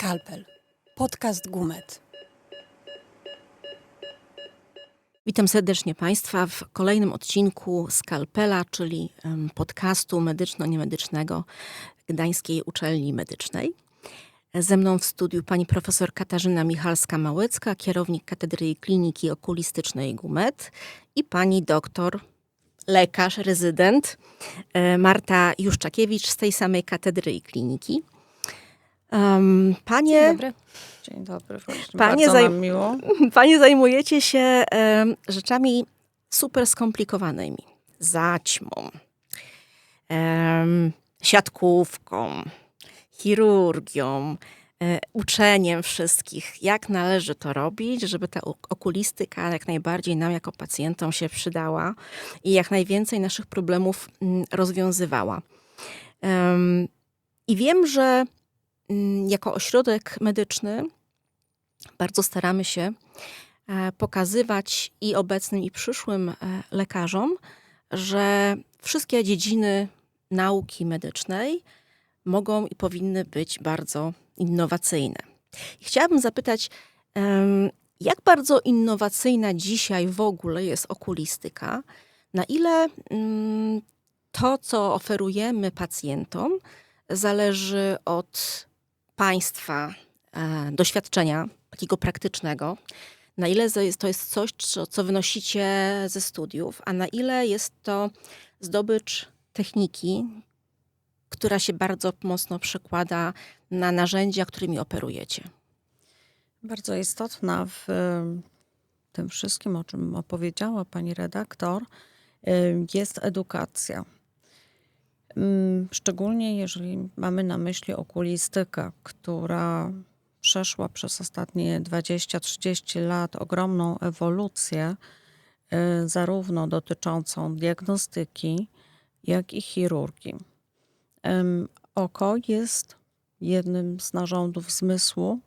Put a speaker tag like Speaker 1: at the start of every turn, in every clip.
Speaker 1: Skalpel. Podcast Gumet.
Speaker 2: Witam serdecznie Państwa w kolejnym odcinku Skalpela, czyli podcastu medyczno-niemedycznego Gdańskiej Uczelni Medycznej. Ze mną w studiu pani profesor Katarzyna Michalska-Małecka, kierownik Katedry Kliniki Okulistycznej GUMET i pani doktor, lekarz, rezydent e, Marta Juszczakiewicz z tej samej katedry i kliniki. Em, Panie...
Speaker 1: Dzień dobry.
Speaker 3: Dzień dobry, właśnie
Speaker 2: Panie zaj-
Speaker 3: miło.
Speaker 2: Panie zajmujecie się em, rzeczami super skomplikowanymi. Zaćmą, em, siatkówką, chirurgią, e, uczeniem wszystkich, jak należy to robić, żeby ta ok- okulistyka jak najbardziej nam jako pacjentom się przydała i jak najwięcej naszych problemów mm, rozwiązywała. I wiem, że jako ośrodek medyczny bardzo staramy się e, pokazywać i obecnym, i przyszłym e, lekarzom, że wszystkie dziedziny nauki medycznej mogą i powinny być bardzo innowacyjne. Chciałabym zapytać, jak bardzo innowacyjna dzisiaj w ogóle jest okulistyka? Na ile mm, to, co oferujemy pacjentom, zależy od Państwa e, doświadczenia takiego praktycznego, na ile to jest coś, co, co wynosicie ze studiów, a na ile jest to zdobycz techniki, która się bardzo mocno przekłada na narzędzia, którymi operujecie.
Speaker 3: Bardzo istotna w em, tym wszystkim, o czym opowiedziała pani redaktor, em, jest edukacja. Mm, Szczególnie jeżeli mamy na myśli okulistykę, która przeszła przez ostatnie 20-30 lat ogromną ewolucję, y, zarówno dotyczącą diagnostyki, jak i chirurgii. Oko jest jednym z narządów zmysłu,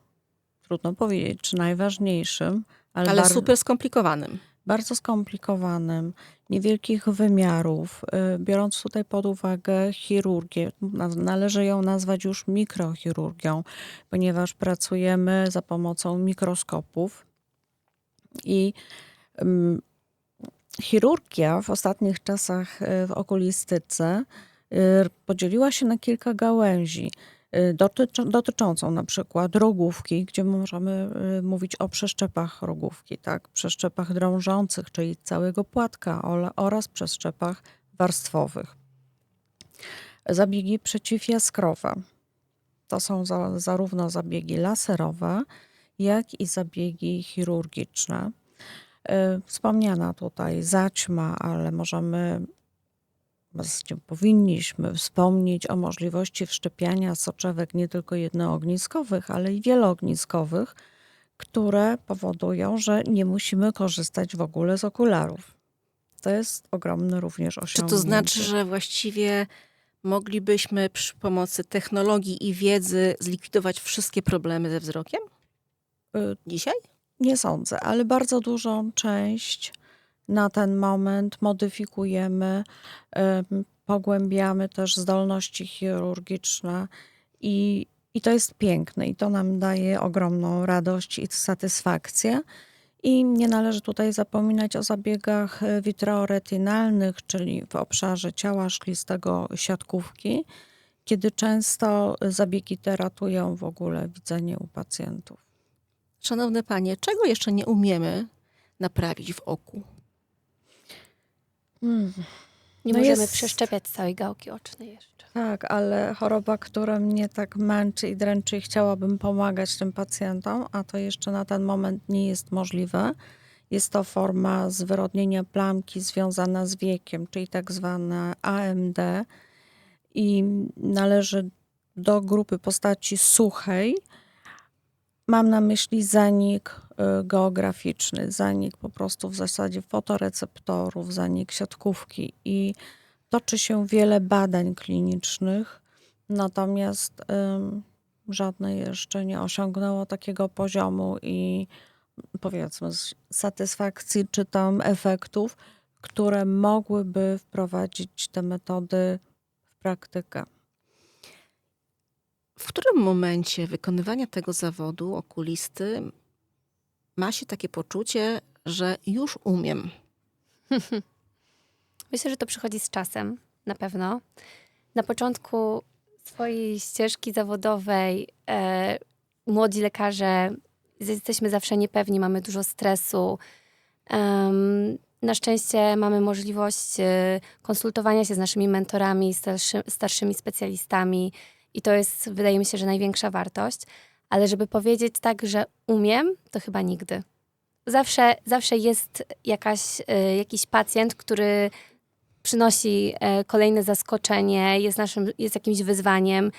Speaker 3: trudno powiedzieć, czy najważniejszym, ale,
Speaker 2: Ale
Speaker 3: bar-
Speaker 2: super skomplikowanym.
Speaker 3: Bardzo skomplikowanym, niewielkich wymiarów, y, biorąc tutaj pod uwagę chirurgię. na- Należy ją nazwać już mikrochirurgią, ponieważ pracujemy za pomocą mikroskopów i ym, chirurgia w ostatnich czasach y, w okulistyce y, podzieliła się na kilka gałęzi y, dotycz- dotyczącą na przykład rogówki, gdzie możemy y, mówić o przeszczepach rogówki, tak? przeszczepach drążących, czyli całego płatka oraz przeszczepach warstwowych. Zabiegi przeciwjaskrowe. To są za, zarówno zabiegi laserowe, jak i zabiegi chirurgiczne. Y, Wspomniana tutaj zaćma, ale możemy powinniśmy wspomnieć o możliwości wszczepiania soczewek nie tylko jednoogniskowych, ale i wieloogniskowych, które powodują, że nie musimy korzystać w ogóle z okularów. To jest ogromne również
Speaker 2: Czy
Speaker 3: osiągnięcie.
Speaker 2: to znaczy, że właściwie moglibyśmy przy pomocy technologii i wiedzy zlikwidować wszystkie problemy ze wzrokiem?
Speaker 3: Y,
Speaker 2: Dzisiaj?
Speaker 3: Nie sądzę, ale bardzo dużą część na ten moment modyfikujemy, em, pogłębiamy też zdolności chirurgiczne i, i to jest piękne i to nam daje ogromną radość i satysfakcję. I nie należy tutaj zapominać o zabiegach e, witroretinalnych, czyli w obszarze ciała szklistego siatkówki, kiedy często zabiegi te ratują w ogóle widzenie u pacjentów.
Speaker 2: Szanowne panie, czego jeszcze nie umiemy naprawić w oku?
Speaker 3: Mm.
Speaker 4: Nie
Speaker 3: No
Speaker 4: możemy
Speaker 3: jest-
Speaker 4: przeszczepiać całej gałki ocznej jeszcze.
Speaker 3: Tak, ale choroba, która mnie tak męczy i dręczy i chciałabym pomagać tym pacjentom, a to jeszcze na ten moment nie jest możliwe. Jest to forma zwyrodnienia plamki związana z wiekiem, czyli tak zwane AMD i należy do grupy postaci suchej. Mam na myśli zanik y, geograficzny, zanik po prostu w zasadzie fotoreceptorów, zanik siatkówki i toczy się wiele badań klinicznych, natomiast żadne jeszcze nie osiągnęło takiego poziomu i powiedzmy z satysfakcji czy tam efektów, które mogłyby wprowadzić te metody w praktykę.
Speaker 2: W którym momencie wykonywania tego zawodu okulisty ma się takie poczucie, że już umiem?
Speaker 4: Myślę, że to przychodzi z czasem, na pewno. Na początku swojej ścieżki zawodowej e, młodzi lekarze jesteśmy zawsze niepewni, mamy dużo stresu. Na szczęście mamy możliwość e, konsultowania się z naszymi mentorami, starszy, starszymi specjalistami i to jest, wydaje mi się, że największa wartość. Ale żeby powiedzieć tak, że umiem, to chyba nigdy. Zawsze, zawsze jest jakaś, e, jakiś pacjent, który przynosi e, kolejne zaskoczenie, jest, naszym, jest jakimś wyzwaniem.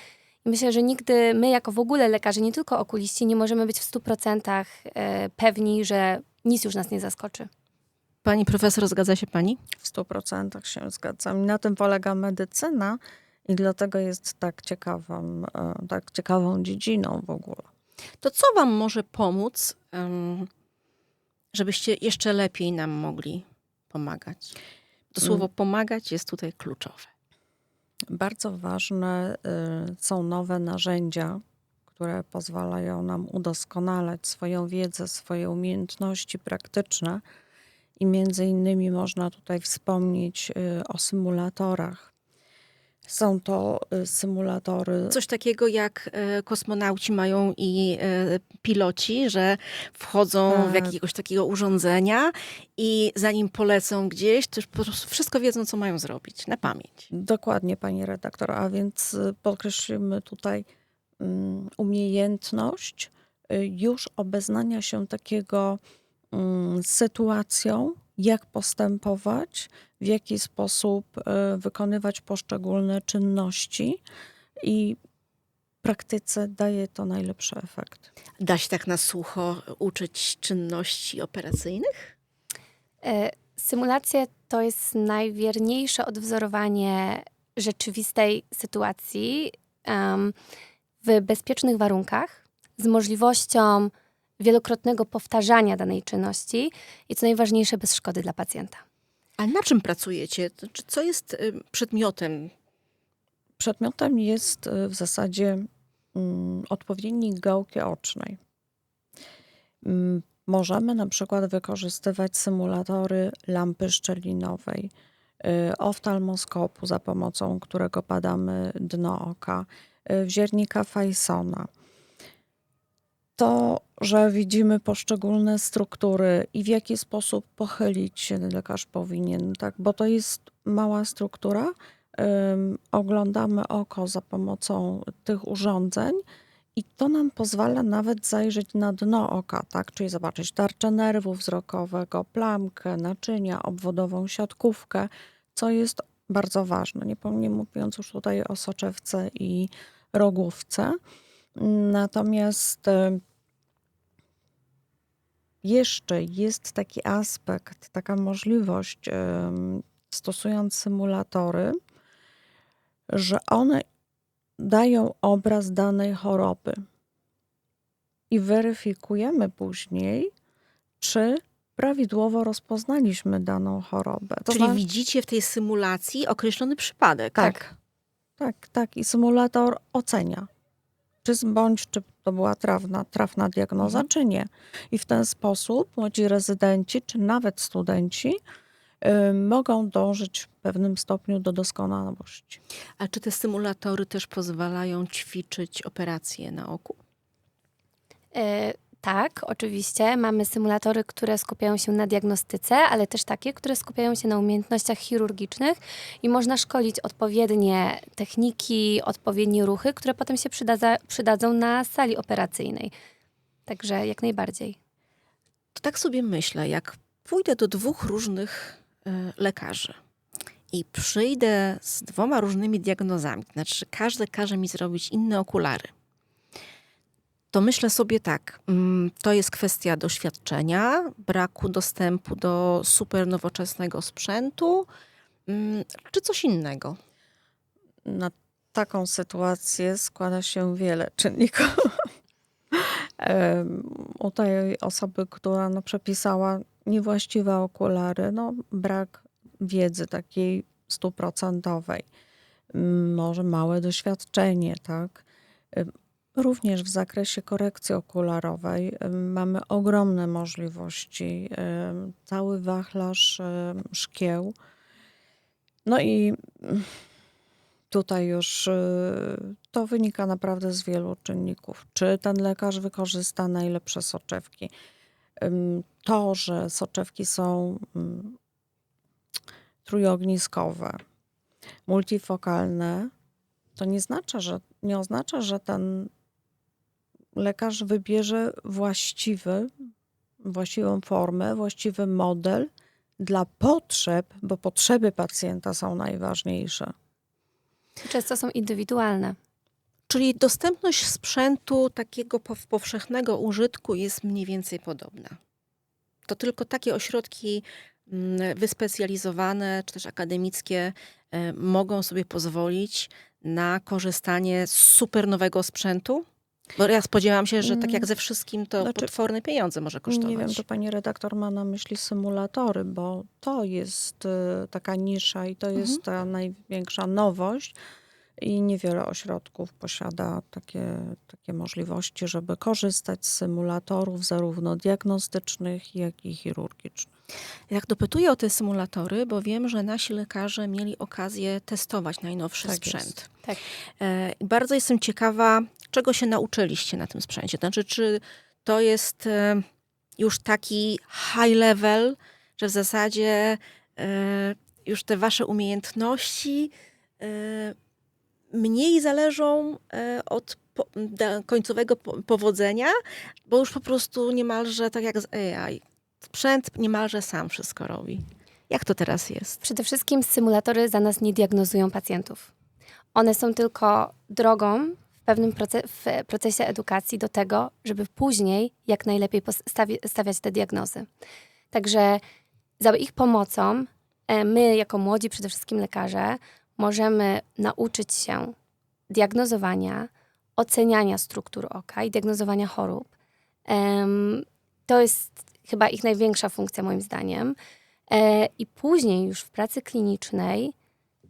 Speaker 4: I myślę, że nigdy my, jako w ogóle lekarze, nie tylko okuliści, nie możemy być w 100% e, pewni, że nic już nas nie zaskoczy.
Speaker 2: Pani profesor, zgadza się pani?
Speaker 3: W 100% się zgadzam. Na tym polega medycyna i dlatego jest tak ciekawą, e, tak ciekawą dziedziną w ogóle.
Speaker 2: To co wam może pomóc, żebyście jeszcze lepiej nam mogli pomagać? To słowo pomagać jest tutaj kluczowe.
Speaker 3: Bardzo ważne y, są nowe narzędzia, które pozwalają nam udoskonalać swoją wiedzę, swoje umiejętności praktyczne. I między innymi można tutaj wspomnieć y, o symulatorach. Są to y, symulatory.
Speaker 2: Coś takiego jak e, kosmonauci mają i e, piloci, że wchodzą w
Speaker 3: Tak.
Speaker 2: jakiegoś takiego urządzenia i zanim polecą gdzieś, to już po prostu wszystko wiedzą, co mają zrobić na pamięć.
Speaker 3: Dokładnie, pani redaktor. A więc y, podkreślimy tutaj mm, umiejętność y, już obeznania się takiego mm, z sytuacją, jak postępować, w jaki sposób y, wykonywać poszczególne czynności i w praktyce daje to najlepszy efekt.
Speaker 2: Da się tak na sucho uczyć czynności operacyjnych?
Speaker 4: E, Symulacje to jest najwierniejsze odwzorowanie rzeczywistej sytuacji em, w bezpiecznych warunkach, z możliwością wielokrotnego powtarzania danej czynności i co najważniejsze, bez szkody dla pacjenta.
Speaker 2: A na czym pracujecie? Co jest y, przedmiotem?
Speaker 3: Przedmiotem jest y, w zasadzie mm, odpowiednik gałki ocznej. Mm, Możemy na przykład wykorzystywać symulatory lampy szczelinowej, y, oftalmoskopu, za pomocą którego badamy dno oka, wziernika Fajsona. To, że widzimy poszczególne struktury i w jaki sposób pochylić się lekarz powinien, tak? bo to jest mała struktura, oglądamy oko za pomocą tych urządzeń i to nam pozwala nawet zajrzeć na dno oka, tak? czyli zobaczyć tarczę nerwu wzrokowego, plamkę, naczynia, obwodową siatkówkę, co jest bardzo ważne. Nie, nie mówiąc już tutaj o soczewce i rogówce. Natomiast y, jeszcze jest taki aspekt, taka możliwość, ym, stosując symulatory, że one dają obraz danej choroby i weryfikujemy później, czy prawidłowo rozpoznaliśmy daną chorobę. To
Speaker 2: Czyli widzicie w tej symulacji określony przypadek, tak?
Speaker 3: tak, tak, tak. I symulator ocenia, czy z- bądź czy to była trafna, trafna diagnoza,
Speaker 2: Mhm.
Speaker 3: czy nie. I w ten sposób młodzi rezydenci, czy nawet studenci y, mogą dążyć w pewnym stopniu do doskonałości.
Speaker 2: A czy te symulatory też pozwalają ćwiczyć operacje na oku?
Speaker 4: Tak, oczywiście. Mamy symulatory, które skupiają się na diagnostyce, ale też takie, które skupiają się na umiejętnościach chirurgicznych i można szkolić odpowiednie techniki, odpowiednie ruchy, które potem się przydadzą na sali operacyjnej. Także jak najbardziej.
Speaker 2: To tak sobie myślę, jak pójdę do dwóch różnych e, lekarzy i przyjdę z dwoma różnymi diagnozami, znaczy każdy każe mi zrobić inne okulary, to myślę sobie tak, mm, to jest kwestia doświadczenia, braku dostępu do super nowoczesnego sprzętu, mm, czy coś innego.
Speaker 3: Na taką sytuację składa się wiele czynników. U tej osoby, która no, przepisała niewłaściwe okulary, no, brak wiedzy takiej stuprocentowej, może małe doświadczenie, tak? Również w zakresie korekcji okularowej mamy ogromne możliwości. Cały wachlarz szkieł. No i mm, tutaj już y, to wynika naprawdę z wielu czynników. Czy ten lekarz wykorzysta najlepsze soczewki? To, że soczewki są mm, trójogniskowe, multifokalne, to nie, znaczy, że, nie oznacza, że ten lekarz wybierze właściwy, właściwą formę, właściwy model dla potrzeb, bo potrzeby pacjenta są najważniejsze.
Speaker 4: Często są indywidualne.
Speaker 2: Czyli dostępność sprzętu takiego pow- powszechnego użytku jest mniej więcej podobna. To tylko takie ośrodki mm, wyspecjalizowane czy też akademickie e, mogą sobie pozwolić na korzystanie z super nowego sprzętu? Bo ja spodziewałam się, że tak jak ze wszystkim, to
Speaker 3: Znaczy,
Speaker 2: potworne pieniądze może kosztować.
Speaker 3: Nie wiem, czy pani redaktor ma na myśli symulatory, bo to jest y, taka nisza i to
Speaker 2: Mhm.
Speaker 3: jest ta największa nowość. I niewiele ośrodków posiada takie, takie możliwości, żeby korzystać z symulatorów zarówno diagnostycznych, jak i chirurgicznych.
Speaker 2: Jak dopytuję o te symulatory, bo wiem, że nasi lekarze mieli okazję testować najnowszy
Speaker 3: Tak
Speaker 2: sprzęt.
Speaker 3: jest.
Speaker 4: Tak.
Speaker 2: E, Bardzo jestem ciekawa, czego się nauczyliście na tym sprzęcie. Znaczy, czy to jest e, już taki high level, że w zasadzie e, już te wasze umiejętności mniej zależą od końcowego po, powodzenia, bo już po prostu niemalże tak jak z AI. Sprzęt niemalże sam wszystko robi. Jak to teraz jest?
Speaker 4: Przede wszystkim symulatory za nas nie diagnozują pacjentów. One są tylko drogą w pewnym proce- w procesie edukacji do tego, żeby później jak najlepiej stawiać te diagnozy. Także za ich pomocą e, my, jako młodzi przede wszystkim lekarze, możemy nauczyć się diagnozowania, oceniania struktur oka i diagnozowania chorób. To jest chyba ich największa funkcja, moim zdaniem. E, I później już w pracy klinicznej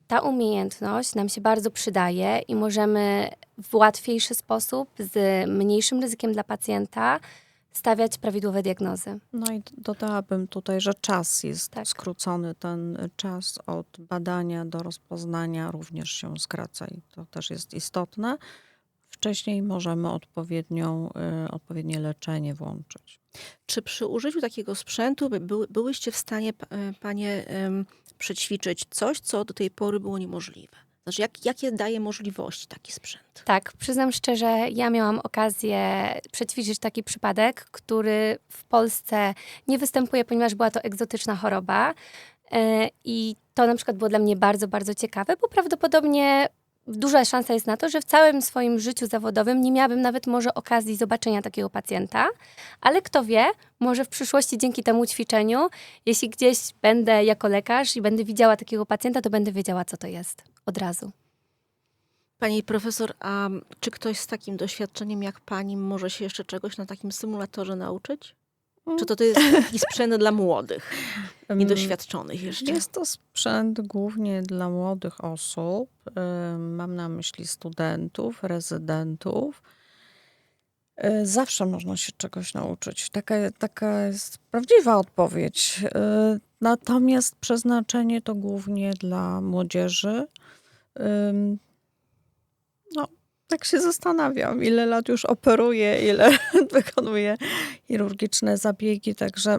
Speaker 4: ta umiejętność nam się bardzo przydaje i możemy w łatwiejszy sposób, z mniejszym ryzykiem dla pacjenta, stawiać prawidłowe diagnozy.
Speaker 3: No i dodałabym tutaj, że czas jest
Speaker 4: Tak.
Speaker 3: skrócony. Ten czas od badania do rozpoznania również się skraca i to też jest istotne. Wcześniej możemy odpowiednią, y, odpowiednie leczenie włączyć.
Speaker 2: Czy przy użyciu takiego sprzętu by, były, byłyście w stanie, e, panie, przećwiczyć coś, co do tej pory było niemożliwe? Znaczy, jak, jakie daje możliwości taki sprzęt?
Speaker 4: Tak, przyznam szczerze, ja miałam okazję przećwiczyć taki przypadek, który w Polsce nie występuje, ponieważ była to egzotyczna choroba. E, I to na przykład było dla mnie bardzo, bardzo ciekawe, bo prawdopodobnie duża szansa jest na to, że w całym swoim życiu zawodowym nie miałabym nawet może okazji zobaczenia takiego pacjenta, ale kto wie, może w przyszłości dzięki temu ćwiczeniu, jeśli gdzieś będę jako lekarz i będę widziała takiego pacjenta, to będę wiedziała, co to jest od razu.
Speaker 2: Pani profesor, a czy ktoś z takim doświadczeniem jak pani może się jeszcze czegoś na takim symulatorze nauczyć? Czy to, to jest taki sprzęt dla młodych, niedoświadczonych jeszcze?
Speaker 3: Jest to sprzęt głównie dla młodych osób. Mam na myśli studentów, rezydentów. Y, Zawsze można się czegoś nauczyć. Taka, taka jest prawdziwa odpowiedź. Y, Natomiast przeznaczenie to głównie dla młodzieży. Tak się zastanawiam, ile lat już operuję, ile wykonuję chirurgiczne zabiegi, także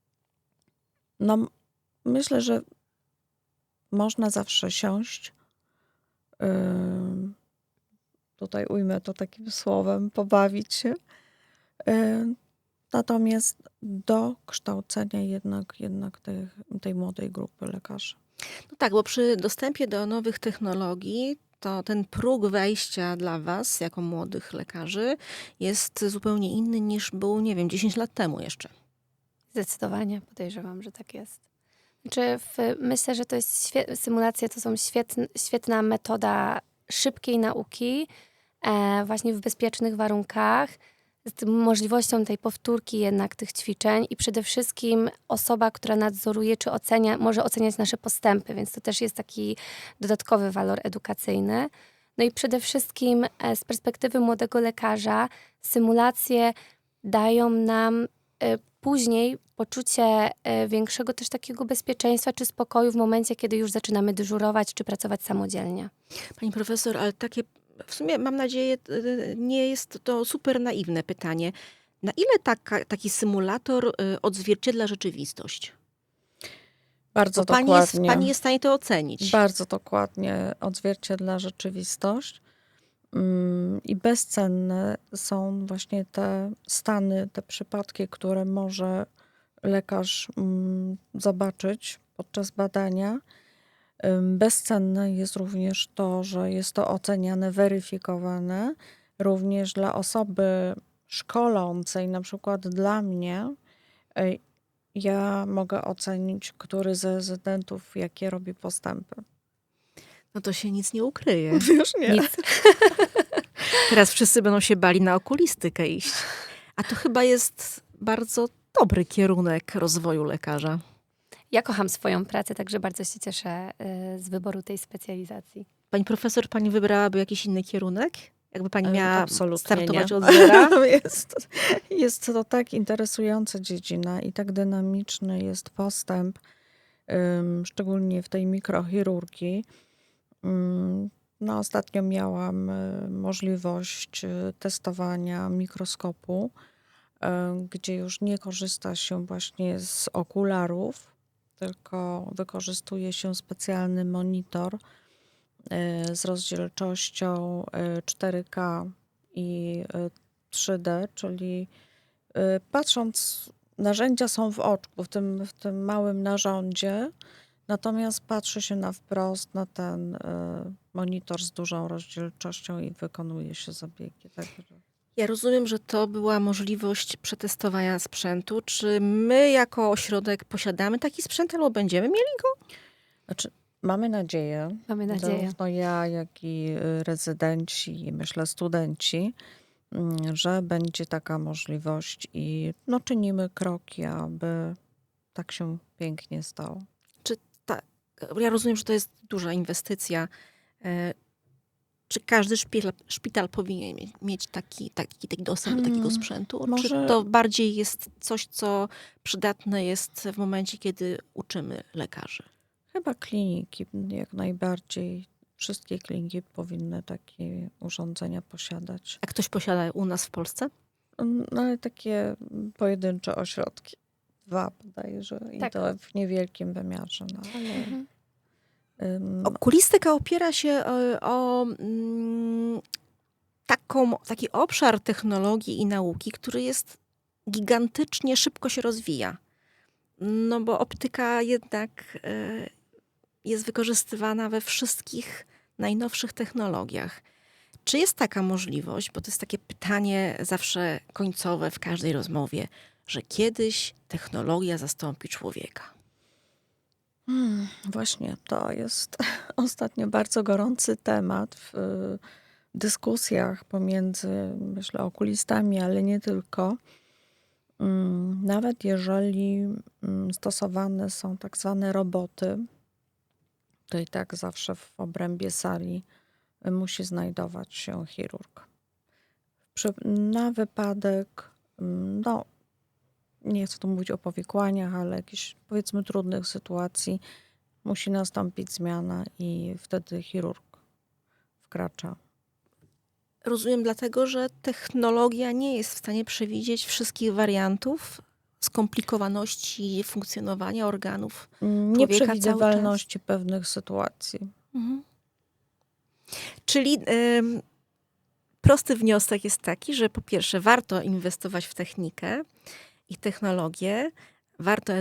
Speaker 3: no, myślę, że można zawsze siąść. ym, Tutaj ujmę to takim słowem, pobawić się. Ym, Natomiast do kształcenia jednak, jednak tej, tej młodej grupy lekarzy.
Speaker 2: No tak, bo przy dostępie do nowych technologii to ten próg wejścia dla was, jako młodych lekarzy, jest zupełnie inny niż był, nie wiem, 10 lat temu jeszcze.
Speaker 4: Zdecydowanie podejrzewam, że tak jest. Znaczy, w, myślę, że to jest świe- symulacje to są świetn, świetna metoda szybkiej nauki, e, właśnie w bezpiecznych warunkach, z możliwością tej powtórki jednak tych ćwiczeń i przede wszystkim osoba, która nadzoruje czy ocenia, może oceniać nasze postępy, więc to też jest taki dodatkowy walor edukacyjny. No i przede wszystkim e, z perspektywy młodego lekarza symulacje dają nam e, później poczucie e, większego też takiego bezpieczeństwa czy spokoju w momencie, kiedy już zaczynamy dyżurować czy pracować samodzielnie.
Speaker 2: Pani profesor, ale takie, w sumie mam nadzieję, y, nie jest to super naiwne pytanie. Na ile taka, taki symulator y, odzwierciedla rzeczywistość?
Speaker 3: Bardzo
Speaker 2: Bo pani jest,
Speaker 3: dokładnie.
Speaker 2: pani jest w stanie to ocenić.
Speaker 3: Bardzo dokładnie odzwierciedla rzeczywistość. Mm, I bezcenne są właśnie te stany, te przypadki, które może lekarz mm, zobaczyć podczas badania. Bezcenne jest również to, że jest to oceniane, weryfikowane również dla osoby szkolącej, na przykład dla mnie. Ja mogę ocenić, który z rezydentów jakie robi postępy.
Speaker 2: No to się nic nie ukryje.
Speaker 3: Już nie.
Speaker 4: Nic.
Speaker 2: Teraz wszyscy będą się bali na okulistykę iść. A to chyba jest bardzo dobry kierunek rozwoju lekarza.
Speaker 4: Ja kocham swoją pracę, także bardzo się cieszę y, z wyboru tej specjalizacji.
Speaker 2: Pani profesor, pani wybrałaby jakiś inny kierunek? Jakby pani miała
Speaker 3: absolutnie
Speaker 2: startować
Speaker 3: nie.
Speaker 2: od zera?
Speaker 3: jest, jest to tak interesująca dziedzina i tak dynamiczny jest postęp, ym, szczególnie w tej mikrochirurgii. Ym, No, ostatnio miałam y, możliwość y, testowania mikroskopu, gdzie już nie korzysta się właśnie z okularów, tylko wykorzystuje się specjalny monitor y, z rozdzielczością y, 4K i y, 3D, czyli y, patrząc, narzędzia są w oczku, w tym, w tym małym narządzie, natomiast patrzy się na wprost na ten monitor z dużą rozdzielczością i wykonuje się zabiegi. Także
Speaker 2: Ja rozumiem, że to była możliwość przetestowania sprzętu. Czy my jako ośrodek posiadamy taki sprzęt, albo będziemy mieli go?
Speaker 3: Znaczy, mamy nadzieję,
Speaker 4: Mamy nadzieję.
Speaker 3: zarówno ja, jak i y, rezydenci, i myślę studenci, mm, że będzie taka możliwość i no, czynimy kroki, aby tak się pięknie stało.
Speaker 2: Ja rozumiem, że to jest duża inwestycja. Czy każdy szpital, szpital powinien mieć, taki, taki, taki dostęp do takiego
Speaker 3: Hmm,
Speaker 2: sprzętu?
Speaker 3: może-
Speaker 2: Czy to bardziej jest coś, co przydatne jest w momencie, kiedy uczymy lekarzy?
Speaker 3: Chyba kliniki jak najbardziej. Wszystkie kliniki powinny takie urządzenia posiadać.
Speaker 2: A ktoś posiada u nas w Polsce?
Speaker 3: No ale takie pojedyncze ośrodki. Dwa bodajże i
Speaker 4: Tak.
Speaker 3: to w niewielkim wymiarze. No, ale,
Speaker 4: Mhm.
Speaker 2: Okulistyka opiera się o, o mm, taką, taki obszar technologii i nauki, który jest gigantycznie szybko się rozwija. No bo optyka jednak e, jest wykorzystywana we wszystkich najnowszych technologiach. Czy jest taka możliwość, bo to jest takie pytanie zawsze końcowe w każdej rozmowie, że kiedyś technologia zastąpi człowieka?
Speaker 3: Hmm, właśnie to jest ostatnio bardzo gorący temat w y, dyskusjach pomiędzy, myślę, okulistami, ale nie tylko. Mm, Nawet jeżeli mm, stosowane są tak zwane roboty, to i tak zawsze w obrębie sali y, musi znajdować się chirurg. Na wypadek, mm, no, nie chcę tu mówić o powikłaniach, ale jakichś powiedzmy trudnych sytuacji, musi nastąpić zmiana i wtedy chirurg wkracza.
Speaker 2: Rozumiem dlatego, że technologia nie jest w stanie przewidzieć wszystkich wariantów skomplikowaności funkcjonowania organów.
Speaker 3: Nieprzewidywalności pewnych sytuacji.
Speaker 2: Czyli ym, prosty wniosek jest taki, że po pierwsze warto inwestować w technikę i technologię, warto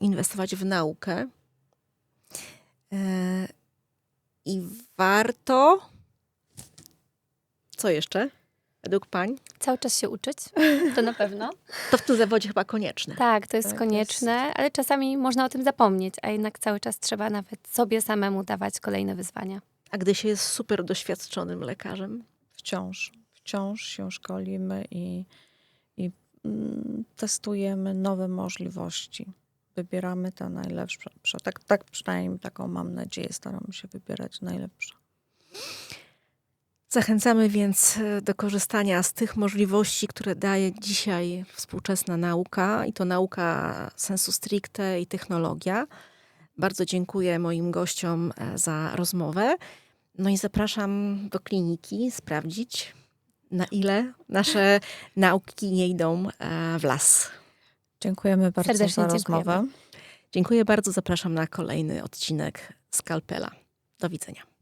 Speaker 2: inwestować w naukę e, i warto. Co jeszcze? Według pań?
Speaker 4: Cały czas się uczyć, to na pewno.
Speaker 2: To w tym zawodzie chyba konieczne.
Speaker 4: Tak, to jest
Speaker 3: Tak, to
Speaker 4: konieczne, ale czasami można o tym zapomnieć, a jednak cały czas trzeba nawet sobie samemu dawać kolejne wyzwania.
Speaker 2: A gdy się jest super doświadczonym lekarzem,
Speaker 3: Wciąż, wciąż się szkolimy i, testujemy nowe możliwości. Wybieramy te najlepsze. Tak, tak przynajmniej taką mam nadzieję, staramy się wybierać najlepsze.
Speaker 2: Zachęcamy więc e, do korzystania z tych możliwości, które daje dzisiaj współczesna nauka i to nauka sensu stricte i technologia. Bardzo dziękuję moim gościom e, za rozmowę. No i zapraszam do kliniki sprawdzić, na ile nasze nauki nie idą e, w las.
Speaker 3: Dziękujemy bardzo
Speaker 4: Serdecznie
Speaker 3: za rozmowę.
Speaker 2: Dziękuję bardzo. Zapraszam na kolejny odcinek Skalpela. Do widzenia.